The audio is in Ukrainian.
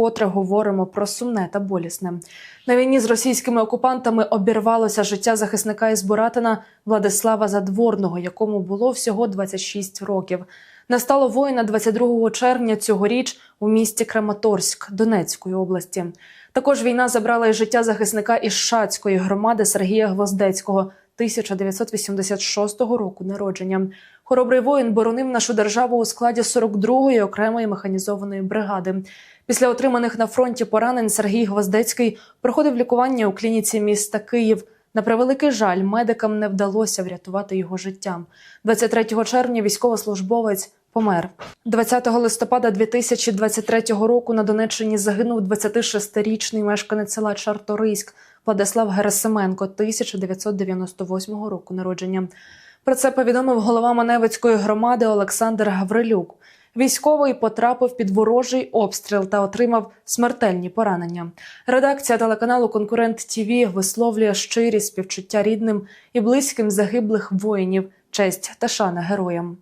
Котре говоримо про сумне та болісне. На війні з російськими окупантами обірвалося життя захисника із Буратина Владислава Задворного, якому було всього 26 років. Настало воїна 22 червня цьогоріч у місті Краматорськ Донецької області. Також війна забрала і життя захисника із Шацької громади Сергія Гвоздецького 1986 року народження. Хоробрий воїн боронив нашу державу у складі 42-ї окремої механізованої бригади. Після отриманих на фронті поранень Сергій Гвоздецький проходив лікування у клініці міста Київ. На превеликий жаль, медикам не вдалося врятувати його життя. 23 червня військовослужбовець помер. 20 листопада 2023 року на Донеччині загинув 26-річний мешканець села Чарторийськ Владислав Герасименко 1998 року народження. Про це повідомив голова Маневицької громади Олександр Гаврилюк. Військовий потрапив під ворожий обстріл та отримав смертельні поранення. Редакція телеканалу Конкурент ТІВІ висловлює щирі співчуття рідним і близьким загиблих воїнів, честь та шана героям.